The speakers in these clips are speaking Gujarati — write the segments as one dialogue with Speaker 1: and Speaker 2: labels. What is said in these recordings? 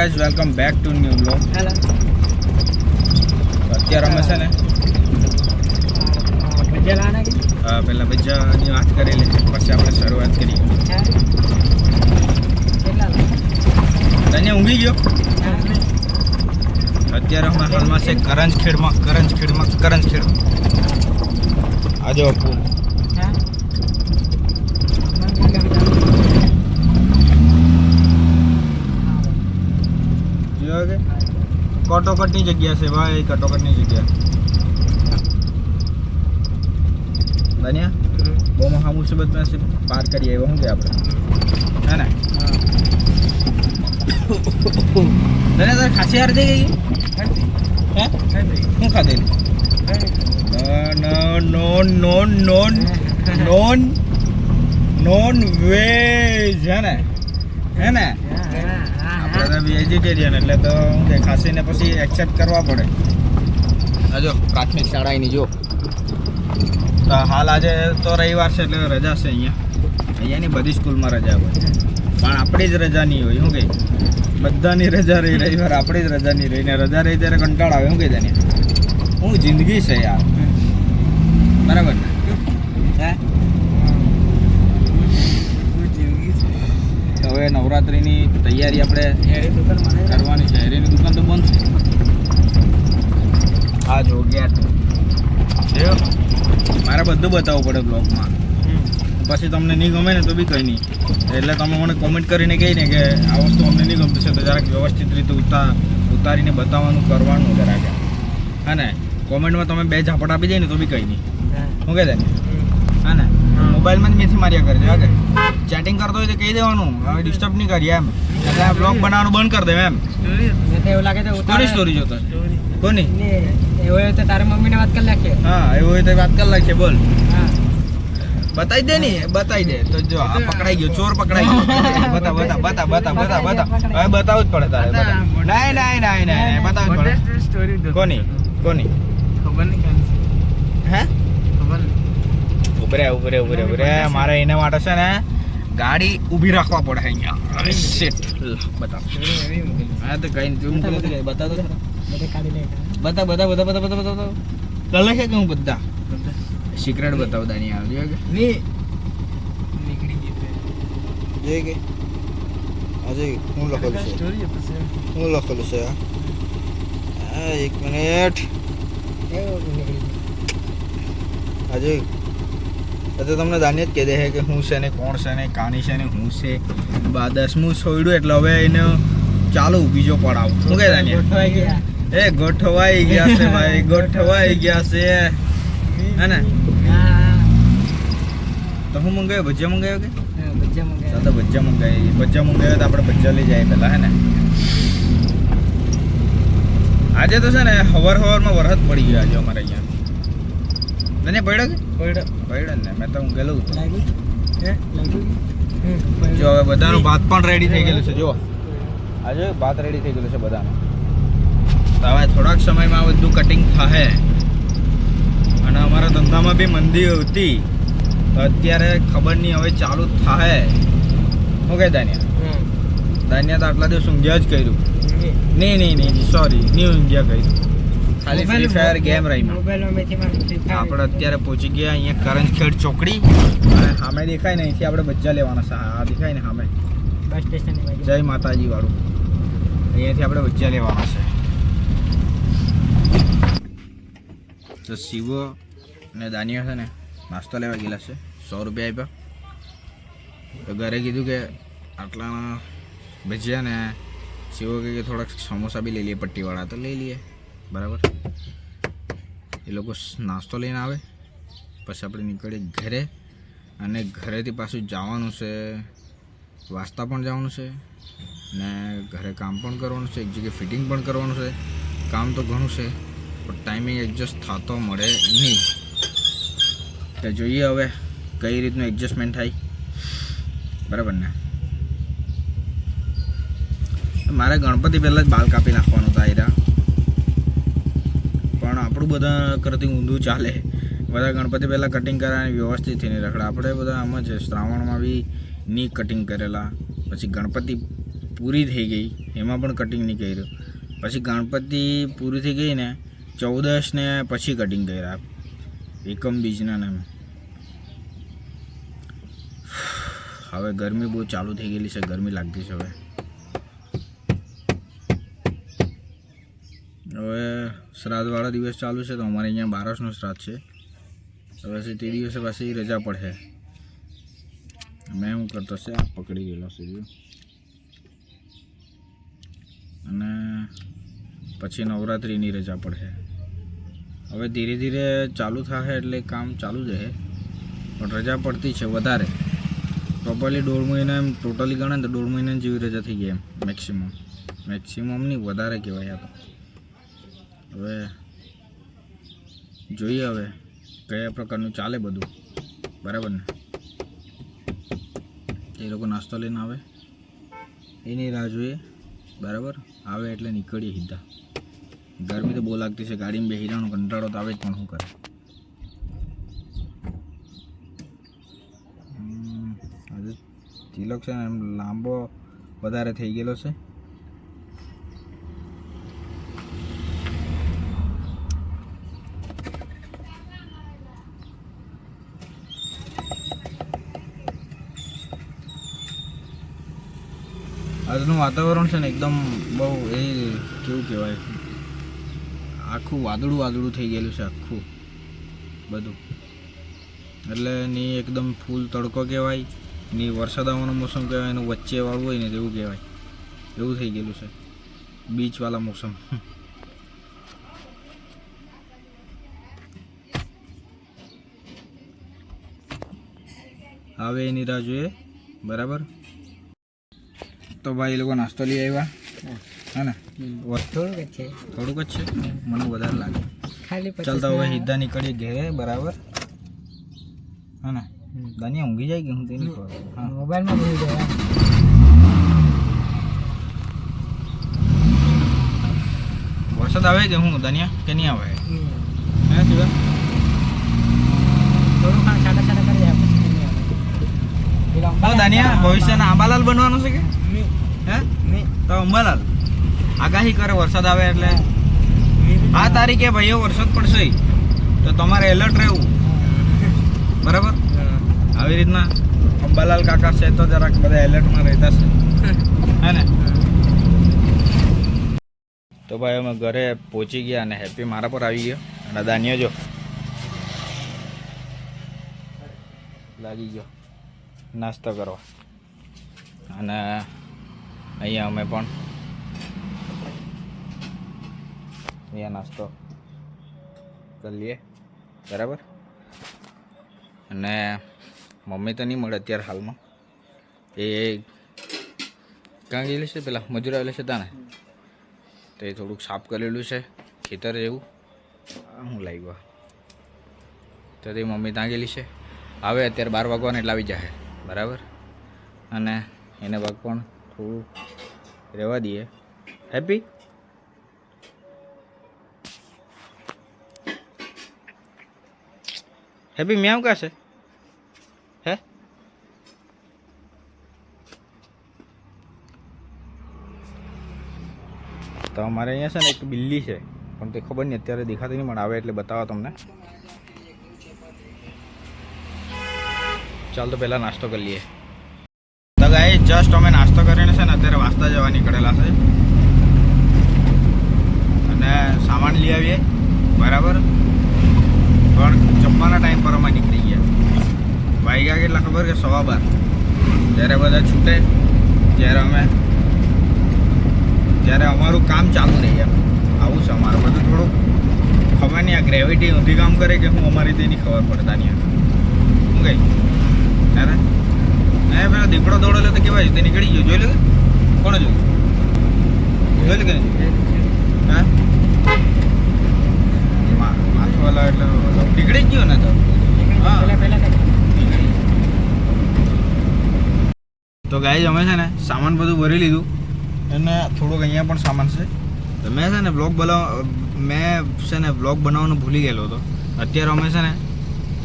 Speaker 1: Guys welcome back to new blog
Speaker 2: hello
Speaker 1: અત્યારે અમે છે ને હા પહેલાં બજાની વાત કરી લે પછી આપણે શરૂઆત કરી? તને ઊંઘી ગયો? અત્યારે અમે હાલમાં છે કરંજ ખેડમાં કરંજ ખેડ આજે પુલ
Speaker 2: હા? મને બી ગમતા.
Speaker 1: જોયો કે કટોકટની જગ્યા છે ભાઈ કટોકટની જગ્યા દાનિયા બહુ મહા મુસીબતમાં છે પાર કરી આવ્યો શું કે આપણે હે ને દાનિયા તારે ખાસી હાર થઈ ગઈ હે શું ખાધેલી non non non non non non veg હે ને હે ને
Speaker 2: હા,
Speaker 1: વેજીટેરિયન એટલે તો હું કે ખાસીને પછી એક્સેપ્ટ કરવા પડે. આ જો પ્રાથમિક શાળાની જો. તો હાલ આજે તો રવિવાર છે એટલે રજા છે અહીંયા. અહીંયાની બધી સ્કૂલમાં રજા હોય. પણ આપણી જ રજા નહીં હોય શું કે બધાની રજા રહી રવિવાર આપણી જ રજા નહીં રહી. ને રજા રહી ત્યારે કંટાળ આવે શું કે તને હું જિંદગી છે યાર. બરાબર ને? હે તો હવે નવરાત્રિની તૈયારી આપણે કરવાની છે. હેરીની દુકાન તો બંધ છે. આ જો ગયા મારે બધું બતાવવું પડે બ્લોગમાં પછી તમને નહીં ગમે ને તો બી કંઈ નહીં. એટલે તમે મને કોમેન્ટ કરીને કહી ને કે આ વસ્તુ અમને નહીં ગમતું છે તો જરાક વ્યવસ્થિત રીતે ઉતા ઉતારીને બતાવવાનું કરવાનું જરાક હા ને? કોમેન્ટમાં તમે બે ઝાપટ આપી દે ને તો બી કંઈ નહીં. શું કહે દે હા ને? મોબાઈલમાં જ મેથી માર્યા કરજો આગળ ચેટિંગ કરતો હોય તો કહી દેવાનું હવે ડિસ્ટર્બ નહીં કરીએ એમ. એટલે આ બ્લોગ બનાવવાનું બંધ કરી દે એમ.
Speaker 2: એવું લાગે તો
Speaker 1: કોની સ્ટોરી જોતો? કોની?
Speaker 2: ને, એવું હોય તો તારા મમ્મીને વાત કરી નાખીએ.
Speaker 1: હા એવું હોય તો વાત કરી નાખીએ બોલ.
Speaker 2: હા.
Speaker 1: બતાવી દે ને બતાવી દે. તો જો આ પકડાઈ ગયો ચોર પકડાઈ ગયો. બતા બતા બતા બતા બતા બતા. હવે બતાવવું જ પડે તારે ના ના ના ના જ પડે. કોની? કોની?
Speaker 2: ખબર નહીં
Speaker 1: હે?
Speaker 2: ખબર
Speaker 1: ઉભરે ઉભરે ઉભરે ઉભરે. મારે એના માટે છે ને ગાડી ઊભી રાખવા પડે અહીંયા. શિટ બતાવ. હા તો કઈ નહીં કરો બતા દો બતા બતા બતા બતા બતા બતા બતા કલર છે કે હું બધા? સિક્રેટ બતાવ દાની આવજો કે
Speaker 2: ની. નીકળી ગઈ
Speaker 1: આજે હું લખેલું છે? હું લખેલું છે એક મિનિટ. આજે તો તમને દાનિયા જ કહી દે છે કે હું છે ને કોણ છે ને કાની છે ને હું છે? બા દસમું છોડ્યું એટલે હવે એને ચાલુ બીજો પડાવ. શું કહે
Speaker 2: ગયા.
Speaker 1: એ ગોઠવાઈ ગયા છે ભાઈ ગોઠવાઈ ગયા છે. હે ને? તો હું મંગાવ્યો? ભજીયા મંગાવ્યો કે?
Speaker 2: ભજીયા
Speaker 1: તો. ભજીયા મંગાવી ભજીયા મંગાવ્યો તો આપણે ભજીયા લઈ જાય પેલા હે ને? આજે તો છે ને હવાર હવારમાં વરસાદ પડી ગયો આજે અમારે અહીંયા. તને પડ્યો કે?
Speaker 2: પડ્યો.
Speaker 1: પડ્યો ને મેં તો હું હતું.
Speaker 2: લાગ્યું? હે? લાગ્યું? હમ,
Speaker 1: જો હવે બધાનું ભાત પણ રેડી થઈ ગયેલું છે જો આજે ભાત રેડી થઈ ગયેલું છે બધાનું. તો હવે થોડાક સમયમાં આ બધું કટિંગ થશે અને અમારા ધંધામાં બી મંદી હતી. તો અત્યારે ખબર નહીં હવે ચાલુ થશે શું કહે દાનિયા. દાનિયા તો આટલા દિવસ ઊંઘ્યા જ કર્યું. નહીં નહીં નહીં સોરી નહીં ઊંઘ્યા કર્યું. ખાલી ફ્રી ફાયર ગેમ
Speaker 2: fire.
Speaker 1: આપણે અત્યારે પહોંચી ગયા અહીંયા કરંજખેડ ચોકડી. અને સામે દેખાય ને અહીંથી આપણે બચ્ચા લેવાના છે. આ દેખાય ને સામે.
Speaker 2: બસ સ્ટેશનની
Speaker 1: જય માતાજી વાળું અહીંયાથી આપણે બચ્ચા લેવાના છે. તો શિવો અને દાનિયા છે ને નાસ્તો લેવા ગયેલા છે. સો રૂપિયા આપ્યા. તો ઘરે કીધું કે આટલા ભજીયા ને શિવો કે થોડાક સમોસા બી લઈ લઈએ પટ્ટીવાળા. તો લઈ લઈએ. બરાબર? એ લોકો નાસ્તો લઈને આવે, પછી આપણે નીકળીએ ઘરે અને ઘરેથી પાછું જવાનું છે, વાસ્તા પણ જવાનું છે ને ઘરે કામ પણ કરવાનું છે, એક જગ્યાએ ફિટિંગ પણ કરવાનું છે. કામ તો ઘણું છે, પણ ટાઈમિંગ એડજસ્ટ થતો મળે નહીં. તો જોઈએ હવે કઈ રીતનું એડજસ્ટમેન્ટ થાય. બરાબર ને? મારે ગણપતિ પહેલાં જ બાલ કાપી નાખવાનું હતા આયરા. આપણું બધા કરતી ઊંધું ચાલે. બધા ગણપતિ પહેલાં કટિંગ કરાવીને વ્યવસ્થિત થઈને રખડા. આપણે બધા આમ જ શ્રાવણમાં બી ની કટિંગ કરેલા. પછી ગણપતિ પૂરી થઈ ગઈ. એમાં પણ કટિંગ નહીં કર્યું. પછી ગણપતિ પૂરી થઈ ગઈ ને ચૌદસને પછી કટિંગ કર્યા. એકમ બીજના નામ હવે ગરમી બહુ ચાલુ થઈ ગયેલી છે. ગરમી લાગતી છે હવે. હવે શ્રાદ્ધવાળા દિવસ ચાલુ છે તો અમારે અહીંયા બારસનો શ્રાદ્ધ છે. તો પછી તે દિવસે પાછી રજા પડશે. મેં શું કરતો છે, આ પકડી ગયેલો છે અને પછી નવરાત્રિની રજા પડશે. હવે ધીરે ધીરે ચાલુ થશે એટલે કામ ચાલુ જ રહે. પણ રજા પડતી છે વધારે. પ્રોપરલી દોઢ મહિના એમ ટોટલી ગણે તો દોઢ મહિના જેવી રજા થઈ ગઈ એમ મેક્સિમમ મેક્સિમમ નહીં વધારે કહેવાય આ તો. હવે જોઈએ હવે કયા પ્રકારનું ચાલે બધું. બરાબર ને? એ લોકો નાસ્તો લઈને આવે. એની રાહ જોઈએ. બરાબર? આવે એટલે નીકળીએ સીધા. ગરમી તો બહુ લાગતી છે. ગાડીમાં બેસી રહેવાનો કંટાળો તો આવે જ પણ શું કરે? હમ, આજે તિલક છે ને એમ લાંબો વધારે થઈ ગયેલો છે. આજનું વાતાવરણ છે ને એકદમ બહુ એ કેવું કહેવાય? આખું વાદળું વાદળું થઈ ગયેલું છે આખું. બધું. એટલે ની એકદમ ફૂલ તડકો કહેવાય, ની વરસાદ આવવાનો મોસમ કહેવાય, એનું વચ્ચેવાળું હોય ને તેવું કહેવાય. એવું થઈ ગયેલું છે. બીચવાળા મોસમ. હવે એની રાહ જોઈએ. બરાબર? તો ભાઈ એ લોકો નાસ્તો લઈ આવ્યા. હા ને?
Speaker 2: થોડુંક જ છે.
Speaker 1: થોડુંક જ છે? મને વધારે લાગે.
Speaker 2: ખાલી
Speaker 1: ચાલતા હવે સીધા નીકળીએ ઘેરે બરાબર? હા ને? દાનિયા ઊંઘી જાય કે હું તે નહીં ખબર?
Speaker 2: મોબાઈલમાં ભૂલી જાય.
Speaker 1: વરસાદ આવે કે હું દાનિયા? કે નહીં આવે? હે શિવા?
Speaker 2: થોડું ખાણ છાટા છાટા કરી જાય પછી
Speaker 1: દાનિયા ભવિષ્યના આંબાલાલ બનવાનું છે કે? હે તો અંબાલાલ આગાહી કરે વરસાદ આવે એટલે. આ તારીખે ભાઈઓ વરસાદ પડશે તો તમારે એલર્ટ રહેવું બરાબર આવી રીતના અંબાલાલ કાકા છે તો જરાક બધા એલર્ટમાં રહેતા છે હે ને તો ભાઈ અમે ઘરે પહોંચી ગયા અને હેપી મારા પર આવી ગયો અને દાનિયો જો લાગી ગયો નાસ્તો કરવા અને અહીંયા અમે પણ. અહીંયા નાસ્તો કરી લઈએ. બરાબર? અને મમ્મી તો નહીં મળે અત્યારે હાલમાં. એ ક્યાં ગયેલી છે પેલા? મજૂર આવેલા છે ત્યાં ને તો એ થોડુંક સાફ કરેલું છે, ખેતર જેવું હું લાગ્યું તો તે મમ્મી ત્યાં ગયેલી છે. આવે, અત્યારે બાર વાગવાને એટલે આવી જાય બરાબર? અને એને ભાગ પણ થોડું રહેવા દઈએ. હેપી હેપી મ્યાવ કાશે? હે? તો અમારે અહીંયા છે ને એક બિલ્લી છે. પણ તે ખબર નહીં, અત્યારે દેખાતી નહીં, પણ આવે એટલે બતાવો તમને. ચાલ તો પહેલાં નાસ્તો કરી લઈએ. જસ્ટ અમે નાસ્તો કરીને છે ને અત્યારે વાસ્તા જવા નીકળેલા છે. અને સામાન લઈ આવીએ. બરાબર? પણ જમવાના ટાઈમ પર અમે નીકળી ગયા. વાગ્યા કેટલા ખબર કે સવા બાર. જ્યારે બધા છૂટે. ત્યારે અમે ત્યારે અમારું કામ ચાલુ રહી ગયા આવું છે અમારું. બધું થોડુંક ખબર નહીં આ ગ્રેવિટી ઊંધી કામ કરે કે હું અમારી તેની ખબર પડતા નહીં. શું ગઈ ત્યારે એ પેલો દીપડો દોડેલો તો કેવાય તે નીકળી ગયો. જોઈ લે કોણ જોયું? જોઈ લે કે હા? માથું વાળા એટલે નીકળી જ ગયો ને તો. હા. તો ગાય અમે છે ને સામાન બધું ભરી લીધું. અને થોડુંક અહીંયા પણ સામાન છે. તો મેં છે ને બ્લોગ બનાવ, મેં છે ને બ્લોગ બનાવવાનું ભૂલી ગયેલો હતો. અત્યારે અમે છે ને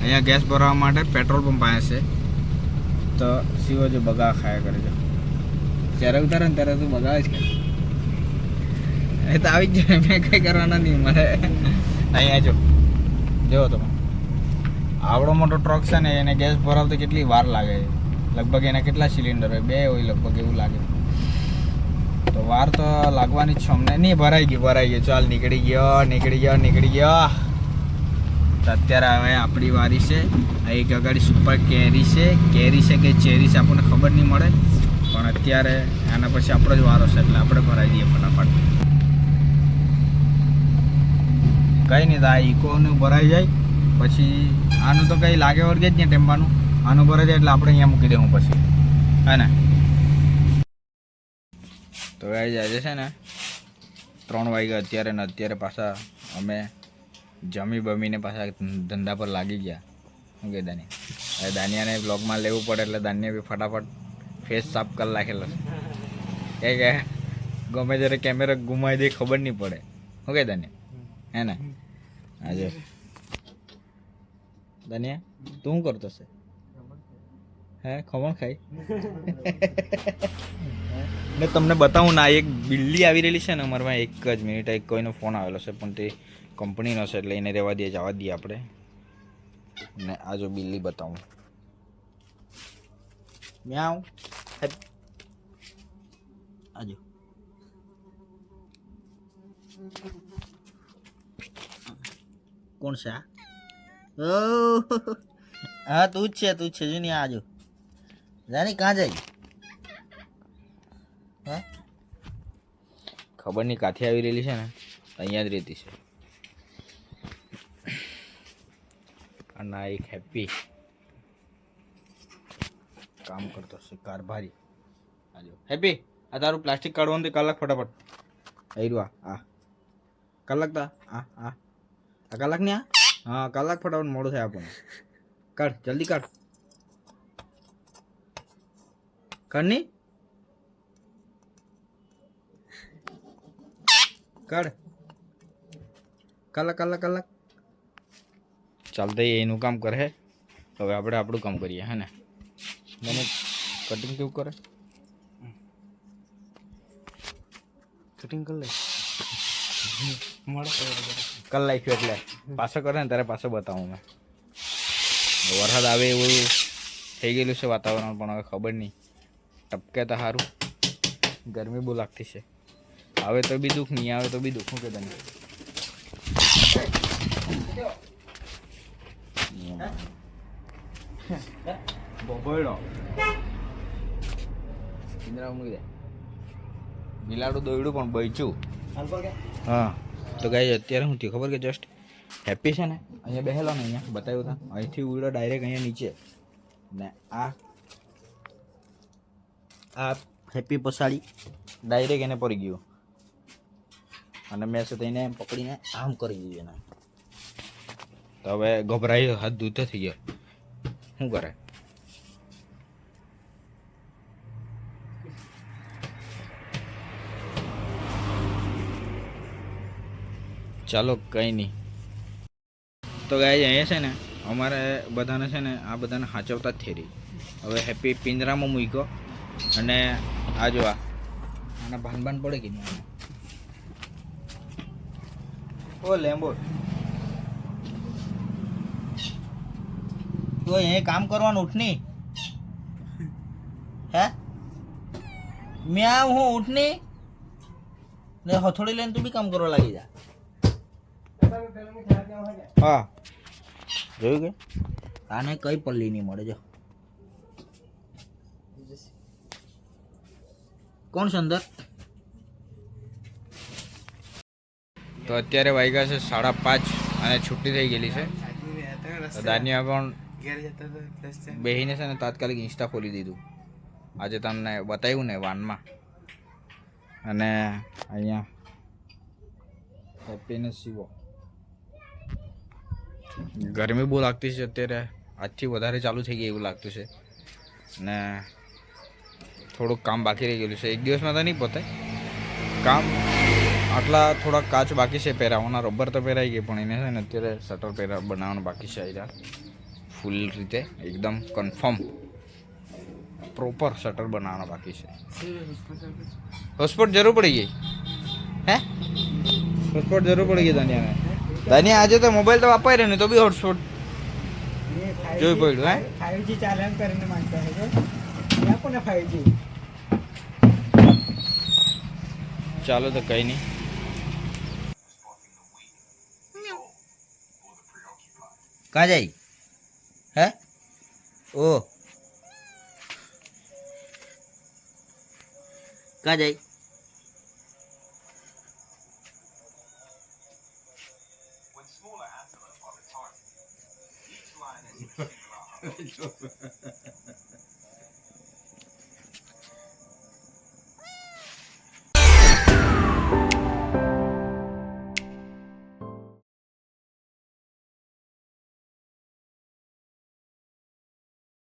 Speaker 1: અહીંયા ગેસ ભરાવવા માટે પેટ્રોલ પંપ પાસે છે. તો શિવો જો બગા ખાયા કરે છે. જ્યારે ઉતારે ને ત્યારે તું બગાવે છે એ તો આવી જ જાય, મેં કંઈ કરવાના નહીં મારે અહીંયા જો જો તમે. આવડો મોટો ટ્રક છે ને, એને ગેસ ભરાવતો કેટલી વાર લાગે છે. લગભગ એના કેટલા સિલિન્ડર હોય? બે હોય લગભગ, એવું લાગે. તો વાર તો લાગવાની જ છે અમને. નહીં, ભરાઈ ગયું ભરાઈ ગયું. ચાલ, નીકળી ગયો નીકળી ગયો નીકળી ગયો. તો અત્યારે હવે આપણી વારી છે. એક અગાડી સુપર કેરી છે. કેરી છે કે ચેરી છે આપણને ખબર નહીં મળે. પણ અત્યારે આના પછી આપણો જ વારો છે, એટલે આપણે ભરાઈ દઈએ ફટાફટ. કંઈ નહીં, તો આ ઇકોનું ભરાઈ જાય. પછી આનું તો કંઈ લાગે વળગે જ નહીં ટેમ્પાનું. આનું ભરાઈ જાય એટલે આપણે અહીંયા મૂકી દેવું પછી. હે ને? તો ગાઈઝ આજે છે ને ત્રણ વાગ્યા અત્યારે ને અત્યારે પાછા અમે જમી બમીને પાછા ધંધા પર લાગી ગયા. શું કે દાની હવે દાનિયાને બ્લોગમાં લેવું પડે એટલે દાનિયા બી ફટાફટ ફેસ સાફ કરી નાખેલો છે. કે ગમે ત્યારે કેમેરા ગુમાવી દે ખબર નહીં પડે. શું કે દાનિયા? હે ને? આજે દાનિયા, તું શું કરતો છે? હે, ખમણ ખાઈ? ને તમને બતાવું ના એક બિલ્લી આવી રહેલી છે ને અમારમાં, એક જ મિનિટ એક કોઈનો ફોન આવેલો છે, પણ તે કંપનીનો છે, એટલે એને રહેવા દઈએ જવા દઈએ આપણે ને આ જો બિલ્લી બતાવું. મ્યાઉ આજો કોણ છે આ? હા, તું જ છે, તું જ છે. જૂની આજો જાની કાં જાય? હા? ખબર નહીં કાથી આવી રહેલી છે ને? અહીંયા જ રહેતી છે. અને આ એક હેપી કામ કરતો છે કારભારી આજો હેપી આ તારું પ્લાસ્ટિક કાઢવાનું તે કલાક ફટાફટ આવ્યું આ આ કલાક તા આ આ આ કલાક ને આ હા કલાક ફટાફટ મોડું થાય આપણને કાઢ જલ્દી કાઢ ચાલતા એનું કામ કરે. હવે આપણે આપણું કામ કરીએ હે ને? મને કટિંગ કેવું કરે?
Speaker 2: કટિંગ કરી લે
Speaker 1: કલ નાખ્યું એટલે. પાછો કરે ને ત્યારે પાછો બતાવું મેં. વરસાદ આવે એવું થઈ ગયેલું છે વાતાવરણ પણ હવે ખબર નહીં. ટપકે તો સારું. ગરમી બહુ લાગતી છે. આવે તો બી દુઃખ નહીં આવે તો બી દુઃખ. હું કે તને? બોબોયડો ઇન્દ્રા મૂકી દે. બિલાડું દોયડું પણ બચ્યું. હા. તો ગાઈ અત્યારે શું થયું ખબર કે જસ્ટ હેપી છે ને? અહીંયા બેહેલો ને અહીંયા બતાવ્યું હતા અહીંથી ઉડ્યો ડાયરેક્ટ અહીંયા નીચે. ને આ આ હેપી પસાડી ડાયરેક્ટ એને પડી ગયો. અને મેં તેને પકડીને આમ કરી દીધું એને. તો હવે ગભરાઈ હાથ દૂધ થઈ ગયો. શું કરે? ચાલો, કંઈ નહીં. તો ગાય અહીંયા છે ને, અમારે બધાને છે ને, આ બધાને સાચવતા જ થઈ હવે હેપી પિંજરામાં મૂક્યો. અને આ જો આના ભાન ભાન પડે કે નહીં? ઓ લેમ્બો તો એ કામ કરવાનું ઉઠની. હે? મેં હું ઉઠની. ને હથોડી લઈને તું બી કામ કરવા લાગી જા. હા. જોયું કે? આને કઈ પલ્લી નહીં મળે જો. કોણ છે અંદર? તો અત્યારે વાગ્યા છે સાડા પાંચ અને છુટ્ટી થઈ ગયેલી છે. તો દાનિયા પણ બેહીને છે ને તાત્કાલિક ઇન્સ્ટા ખોલી દીધું. આજે તમને બતાવ્યું ને વાનમાં. અને અહીંયા હેપીનેસ શિવો ગરમી બહુ લાગતી છે અત્યારે. આજથી વધારે ચાલુ થઈ ગઈ એવું લાગતું છે. ને થોડુંક કામ બાકી રહી ગયેલું છે. એક દિવસમાં તો નહીં પતાય કામ આટલા થોડાક કાચ બાકી છે પહેરાવાના. રબર તો પહેરાઈ ગઈ, પણ એને છે ને અત્યારે શટર પહેરા બનાવવાનું બાકી છે અહીંયા ફૂલ રીતે એકદમ કન્ફર્મ પ્રોપર શટર બનાવવાનો બાકી છે. હોસ્પોટ જરૂર પડી ગઈ? હે? હોસ્પોટ જરૂર પડી ગઈ ધનિયાને. ધનિયા આજે તો મોબાઈલ તો વાપરી રહ્યો ને તો બી હોટસ્પોટ જોઈ પડ્યું હે?
Speaker 2: ફાઈવજી ચાલે એમ કરીને માંગતા હે કે આપો ને ફાઈવ જી
Speaker 1: ચાલો તો કઈ નહીં. કા જાય? હે? ઓ. કા જાય?